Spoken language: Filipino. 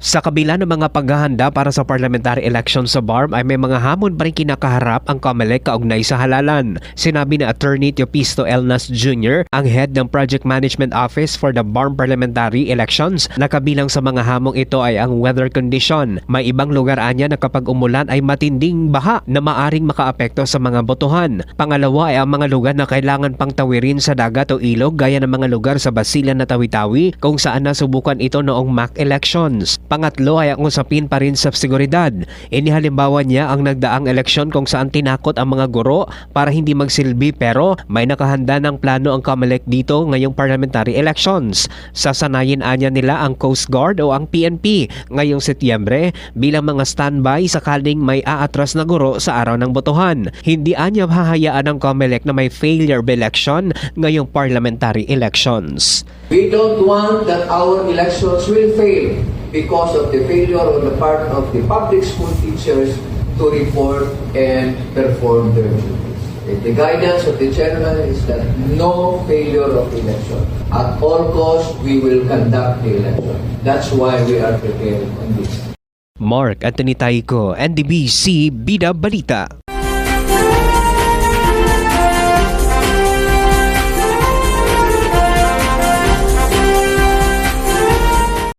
Sa kabila ng mga paghahanda para sa parliamentary election sa BARM ay may mga hamon pa rin kinakaharap ang COMELEC kaugnay sa halalan. Sinabi ni Attorney Teopisto Elnas Jr., ang head ng Project Management Office for the BARM Parliamentary Elections, na kabilang sa mga hamong ito ay ang weather condition. May ibang lugar anya na kapag umulan ay matinding baha na maaring makaapekto sa mga botohan. Pangalawa ay ang mga lugar na kailangan pang tawirin sa dagat o ilog gaya ng mga lugar sa Basilan na Tawi-Tawi kung saan nasubukan ito noong MAC elections. Pangatlo ay ang usapin pa rin sa seguridad. Inihalimbawa niya ang nagdaang eleksyon kung saan tinakot ang mga guro para hindi magsilbi pero may nakahanda ng plano ang COMELEC dito ngayong parliamentary elections. Sasanayin anya nila ang Coast Guard o ang PNP ngayong Setyembre bilang mga standby sakaling may aatras na guro sa araw ng botohan. Hindi anya hahayaan ng COMELEC na may failure election ngayong parliamentary elections. We don't want that our elections will fail because of the failure on the part of the public school teachers to report and perform their duties. The guidance of the chairman is that no failure of election. At all costs, we will conduct the election. That's why we are prepared on this. Mark Anthony Taiko, NDBC Bida Balita.